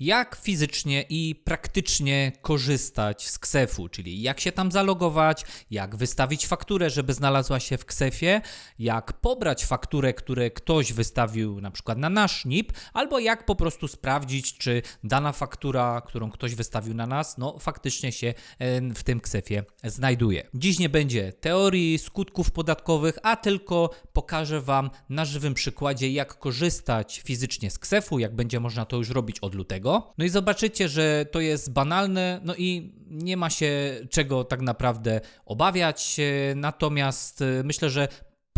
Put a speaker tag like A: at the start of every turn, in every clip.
A: Jak fizycznie i praktycznie korzystać z Ksefu, czyli jak się tam zalogować, jak wystawić fakturę, żeby znalazła się w Ksefie, jak pobrać fakturę, które ktoś wystawił na przykład na nasz NIP, albo jak po prostu sprawdzić, czy dana faktura, którą ktoś wystawił na nas, no faktycznie się e, w tym Ksefie znajduje. Dziś nie będzie teorii, skutków podatkowych, a tylko pokażę Wam na żywym przykładzie, jak korzystać fizycznie z Ksefu, jak będzie można to już robić od lutego. No i zobaczycie, że to jest banalne, no i nie ma się czego tak naprawdę obawiać. Natomiast e, myślę, że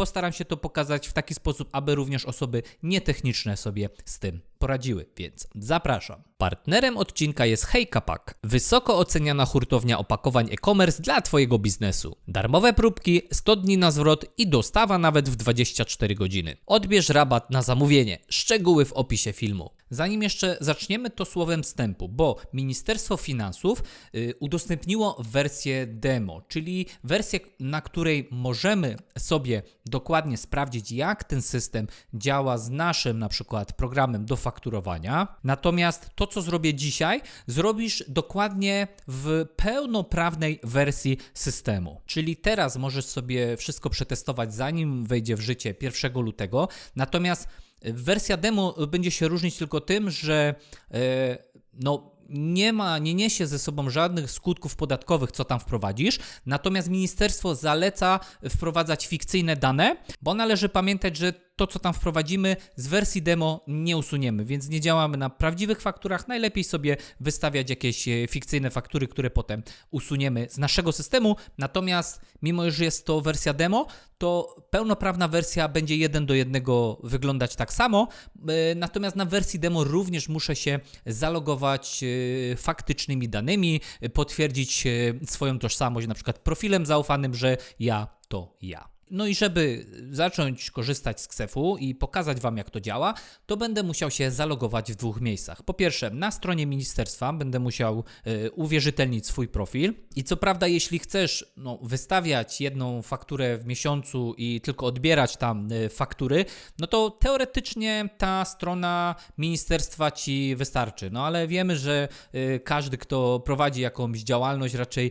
A: postaram się to pokazać w taki sposób, aby również osoby nietechniczne sobie z tym poradziły, więc zapraszam. Partnerem odcinka jest Hejkapak, wysoko oceniana hurtownia opakowań e-commerce dla Twojego biznesu. Darmowe próbki, 100 dni na zwrot i dostawa nawet w 24 godziny. Odbierz rabat na zamówienie. Szczegóły w opisie filmu. Zanim jeszcze zaczniemy to słowem wstępu, bo Ministerstwo Finansów y, udostępniło wersję demo, czyli wersję, na której możemy sobie dokładnie sprawdzić, jak ten system działa z naszym na przykład programem do fakturowania. Natomiast to, co zrobię dzisiaj, zrobisz dokładnie w pełnoprawnej wersji systemu. Czyli teraz możesz sobie wszystko przetestować, zanim wejdzie w życie 1 lutego. Natomiast wersja demo będzie się różnić tylko tym, że e, no, nie ma, nie niesie ze sobą żadnych skutków podatkowych, co tam wprowadzisz. Natomiast ministerstwo zaleca wprowadzać fikcyjne dane, bo należy pamiętać, że to, co tam wprowadzimy, z wersji demo nie usuniemy, więc nie działamy na prawdziwych fakturach. Najlepiej sobie wystawiać jakieś e, fikcyjne faktury, które potem usuniemy z naszego systemu. Natomiast, mimo że jest to wersja demo, to pełnoprawna wersja będzie jeden do jednego wyglądać tak samo. E, natomiast na wersji demo również muszę się zalogować e, faktycznymi danymi, potwierdzić swoją tożsamość, na przykład profilem zaufanym, że ja to ja. No i żeby zacząć korzystać z Ksefu i pokazać Wam, jak to działa, to będę musiał się zalogować w dwóch miejscach. Po pierwsze, na stronie ministerstwa będę musiał y, uwierzytelnić swój profil. I co prawda, jeśli chcesz no, wystawiać jedną fakturę w miesiącu i tylko odbierać tam y, faktury, no to teoretycznie ta strona ministerstwa Ci wystarczy. No ale wiemy, że y, każdy, kto prowadzi jakąś działalność, raczej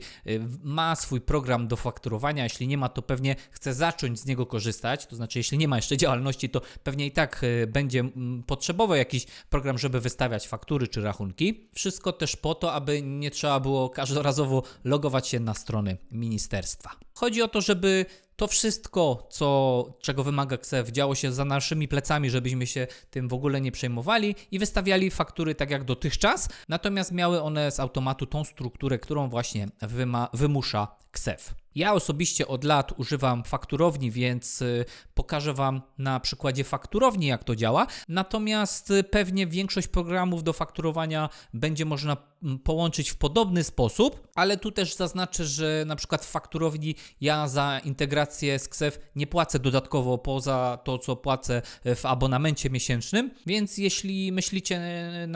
A: ma swój program do fakturowania. Jeśli nie ma, to pewnie chce zacząć zacząć z niego korzystać, to znaczy jeśli nie ma jeszcze działalności, to pewnie i tak e, będzie potrzebował jakiś program, żeby wystawiać faktury czy rachunki. Wszystko też po to, aby nie trzeba było każdorazowo logować się na strony ministerstwa. Chodzi o to, żeby to wszystko, co, czego wymaga KSEF, działo się za naszymi plecami, żebyśmy się tym w ogóle nie przejmowali i wystawiali faktury tak jak dotychczas, natomiast miały one z automatu tą strukturę, którą właśnie wymusza KSEF. Ja osobiście od lat używam fakturowni, więc y, pokażę Wam na przykładzie fakturowni, jak to działa. Natomiast y, pewnie większość programów do fakturowania będzie można połączyć w podobny sposób, ale tu też zaznaczę, że na przykład w fakturowni ja za integrację z KSEF nie płacę dodatkowo poza to, co płacę w abonamencie miesięcznym, więc jeśli myślicie y,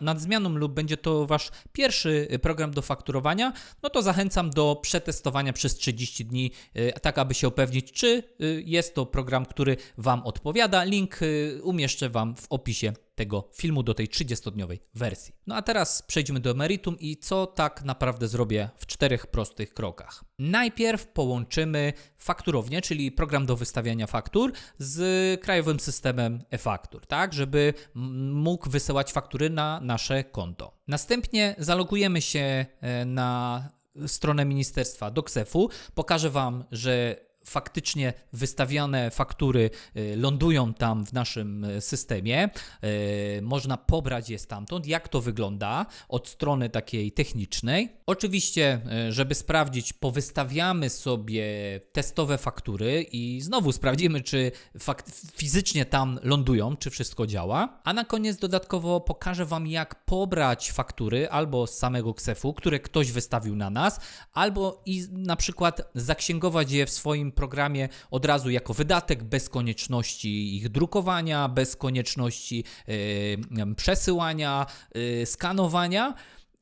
A: nad zmianą lub będzie to Wasz pierwszy program do fakturowania, no to zachęcam do przetestowania przez 30 dni, y, tak aby się upewnić, czy y, jest to program, który Wam odpowiada. Link y, umieszczę Wam w opisie tego filmu do tej 30-dniowej wersji. No a teraz przejdźmy do meritum i co tak naprawdę zrobię w czterech prostych krokach. Najpierw połączymy fakturownię, czyli program do wystawiania faktur z krajowym systemem e-faktur, tak, żeby mógł wysyłać faktury na nasze konto. Następnie zalogujemy się e, na stronę ministerstwa do KSEF-u. Pokażę Wam, że faktycznie wystawiane faktury y, lądują tam w naszym y, systemie. Y, można pobrać je stamtąd. Jak to wygląda od strony takiej technicznej? Oczywiście, żeby sprawdzić, powystawiamy sobie testowe faktury i znowu sprawdzimy, czy fizycznie tam lądują, czy wszystko działa. A na koniec dodatkowo pokażę Wam, jak pobrać faktury albo z samego KSEF-u, które ktoś wystawił na nas, albo i na przykład zaksięgować je w swoim programie od razu jako wydatek, bez konieczności ich drukowania, bez konieczności yy, przesyłania, yy, skanowania.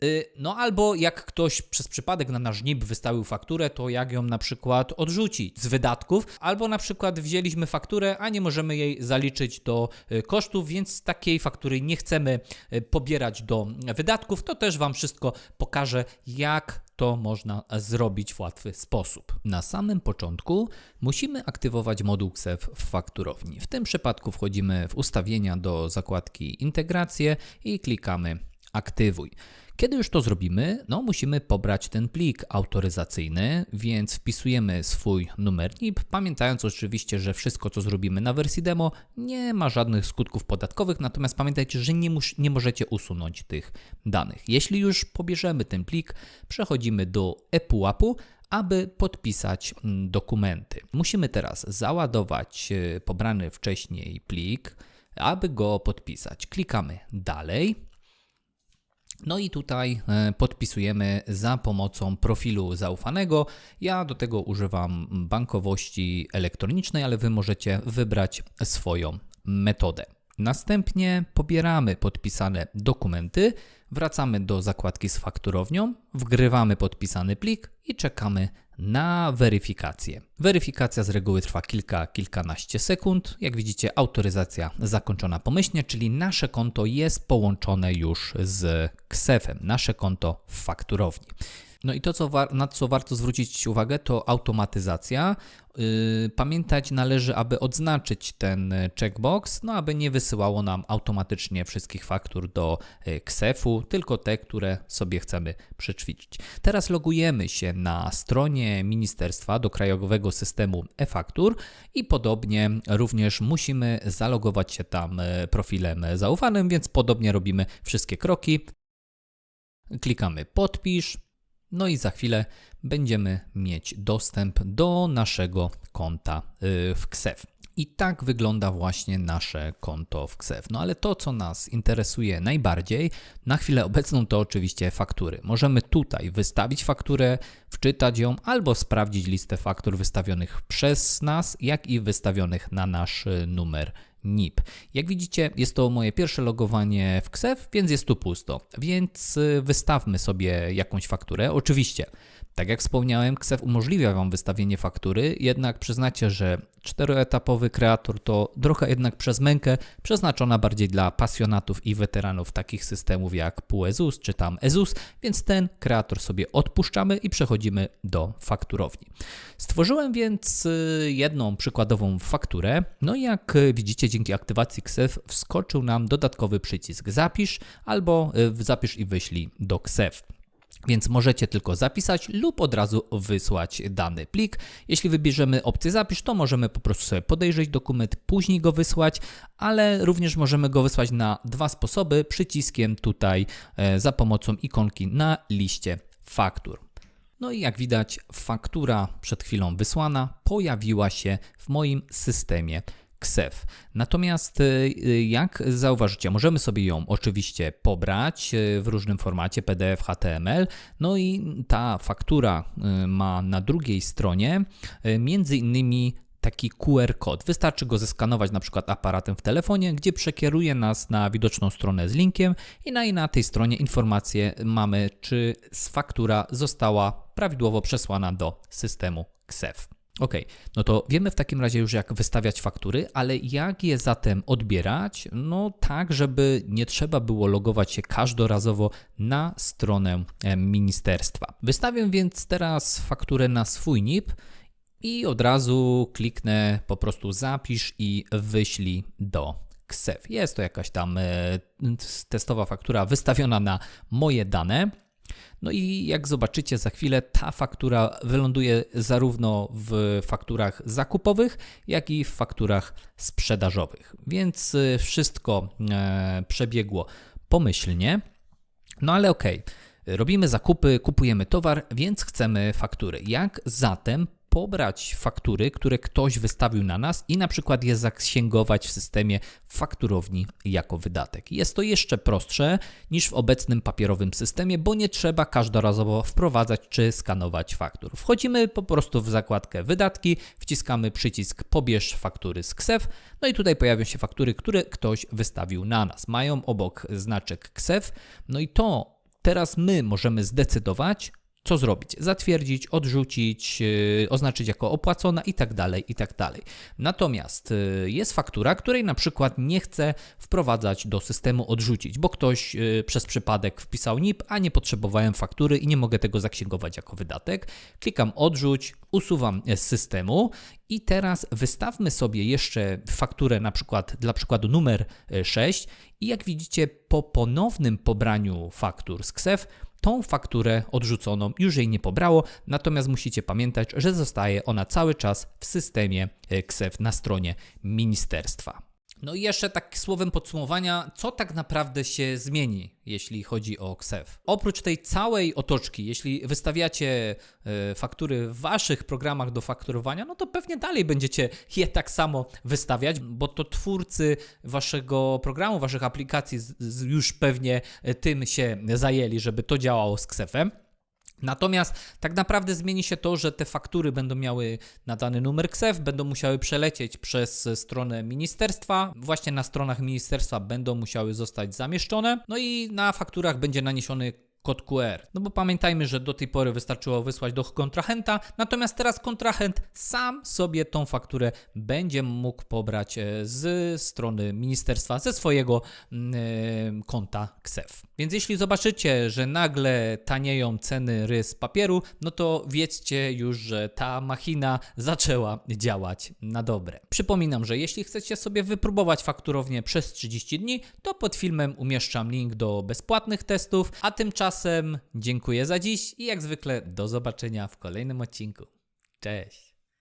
A: Y, No albo jak ktoś przez przypadek na nasz NIP wystawił fakturę, to jak ją na przykład odrzucić z wydatków, albo na przykład wzięliśmy fakturę, a nie możemy jej zaliczyć do y, kosztów, więc takiej faktury nie chcemy y, pobierać do wydatków, to też Wam wszystko pokażę, jak to można zrobić w łatwy sposób. Na samym początku musimy aktywować moduł KSEF w fakturowni. W tym przypadku wchodzimy w ustawienia do zakładki integracje i klikamy aktywuj. Kiedy już to zrobimy, no musimy pobrać ten plik autoryzacyjny, więc wpisujemy swój numer NIP, pamiętając oczywiście, że wszystko co zrobimy na wersji demo nie ma żadnych skutków podatkowych, natomiast pamiętajcie, że nie, nie możecie usunąć tych danych. Jeśli już pobierzemy ten plik, przechodzimy do ePUAP-u, aby podpisać mm, dokumenty. Musimy teraz załadować e, pobrany wcześniej plik, aby go podpisać. Klikamy dalej. No i tutaj e, podpisujemy za pomocą profilu zaufanego. Ja do tego używam bankowości elektronicznej, ale Wy możecie wybrać swoją metodę. Następnie pobieramy podpisane dokumenty, wracamy do zakładki z fakturownią, wgrywamy podpisany plik i czekamy na weryfikację. Weryfikacja z reguły trwa kilka, kilkanaście sekund. Jak widzicie, autoryzacja zakończona pomyślnie, czyli nasze konto jest połączone już z KSEF-em, nasze konto w fakturowni. No i to, co na co warto zwrócić uwagę, to automatyzacja. Yy, Pamiętać należy, aby odznaczyć ten y, checkbox, no aby nie wysyłało nam automatycznie wszystkich faktur do y, KSEF-u, tylko te, które sobie chcemy przećwiczyć. Teraz logujemy się na stronie ministerstwa do krajowego systemu e-faktur i podobnie również musimy zalogować się tam y, profilem zaufanym, więc podobnie robimy wszystkie kroki. Klikamy podpisz, no i za chwilę będziemy mieć dostęp do naszego konta y, w KSEF. I tak wygląda właśnie nasze konto w KSEF. No ale to, co nas interesuje najbardziej na chwilę obecną, to oczywiście faktury. Możemy tutaj wystawić fakturę, wczytać ją albo sprawdzić listę faktur wystawionych przez nas, jak i wystawionych na nasz y, numer NIP. Jak widzicie, jest to moje pierwsze logowanie w KSEF, więc jest tu pusto. Więc y, wystawmy sobie jakąś fakturę. Oczywiście, tak jak wspomniałem, KSEF umożliwia Wam wystawienie faktury, jednak przyznacie, że czteroetapowy kreator to trochę jednak przez mękę, przeznaczona bardziej dla pasjonatów i weteranów takich systemów jak PUEZUS czy tam EZUS, więc ten kreator sobie odpuszczamy i przechodzimy do fakturowni. Stworzyłem więc y, jedną przykładową fakturę, no i jak widzicie dzięki aktywacji KSEF wskoczył nam dodatkowy przycisk zapisz albo y, zapisz i wyślij do KSEF. Więc możecie tylko zapisać lub od razu wysłać dany plik. Jeśli wybierzemy opcję zapisz, to możemy po prostu sobie podejrzeć dokument, później go wysłać, ale również możemy go wysłać na dwa sposoby przyciskiem tutaj e, za pomocą ikonki na liście faktur. No i jak widać, faktura przed chwilą wysłana pojawiła się w moim systemie KSEF. Natomiast y, jak zauważycie, możemy sobie ją oczywiście pobrać y, w różnym formacie PDF, HTML. No i ta faktura y, ma na drugiej stronie y, między innymi taki QR kod. Wystarczy go zeskanować na przykład aparatem w telefonie, gdzie przekieruje nas na widoczną stronę z linkiem i na, i na tej stronie informacje mamy, czy faktura została prawidłowo przesłana do systemu KSEF. Ok, no to wiemy w takim razie już jak wystawiać faktury, ale jak je zatem odbierać? No tak, żeby nie trzeba było logować się każdorazowo na stronę e, ministerstwa. Wystawię więc teraz fakturę na swój NIP i od razu kliknę po prostu zapisz i wyślij do KSEF. Jest to jakaś tam e, testowa faktura wystawiona na moje dane. No i jak zobaczycie za chwilę, ta faktura wyląduje zarówno w fakturach zakupowych, jak i w fakturach sprzedażowych. Więc y, wszystko e, przebiegło pomyślnie. No ale okej, robimy zakupy, kupujemy towar, więc chcemy faktury. Jak zatem pobrać faktury, które ktoś wystawił na nas i na przykład je zaksięgować w systemie fakturowni jako wydatek. Jest to jeszcze prostsze niż w obecnym papierowym systemie, bo nie trzeba każdorazowo wprowadzać czy skanować faktur. Wchodzimy po prostu w zakładkę wydatki, wciskamy przycisk pobierz faktury z KSEF, no i tutaj pojawią się faktury, które ktoś wystawił na nas. Mają obok znaczek KSEF, no i to Teraz my możemy zdecydować, co zrobić? Zatwierdzić, odrzucić, yy, oznaczyć jako opłacona i tak dalej, i tak dalej. Natomiast yy, jest faktura, której na przykład nie chcę wprowadzać do systemu odrzucić, bo ktoś yy, przez przypadek wpisał NIP, a nie potrzebowałem faktury i nie mogę tego zaksięgować jako wydatek. Klikam odrzuć, usuwam z systemu i teraz wystawmy sobie jeszcze fakturę na przykład dla przykładu numer y, 6 i jak widzicie po ponownym pobraniu faktur z KSEF tą fakturę odrzuconą już jej nie pobrało, natomiast musicie pamiętać, że zostaje ona cały czas w systemie e, KSEF na stronie ministerstwa. No i jeszcze tak słowem podsumowania, co tak naprawdę się zmieni, jeśli chodzi o KSEF. Oprócz tej całej otoczki, jeśli wystawiacie e, faktury w waszych programach do fakturowania, no to pewnie dalej będziecie je tak samo wystawiać, bo to twórcy waszego programu, waszych aplikacji już pewnie e, tym się zajęli, żeby to działało z KSEF-em. Natomiast tak naprawdę zmieni się to, że te faktury będą miały nadany numer KSEF, będą musiały przelecieć przez stronę ministerstwa. Właśnie na stronach ministerstwa będą musiały zostać zamieszczone. No i na fakturach będzie naniesiony kod QR. No bo pamiętajmy, że do tej pory wystarczyło wysłać do kontrahenta, natomiast teraz kontrahent sam sobie tą fakturę będzie mógł pobrać e, z strony ministerstwa, ze swojego e, konta KSEF. Więc jeśli zobaczycie, że nagle tanieją ceny rys papieru, no to wiedzcie już, że ta machina zaczęła działać na dobre. Przypominam, że jeśli chcecie sobie wypróbować fakturownię przez 30 dni, to pod filmem umieszczam link do bezpłatnych testów, a tymczasem dziękuję za dziś i jak zwykle do zobaczenia w kolejnym odcinku. Cześć!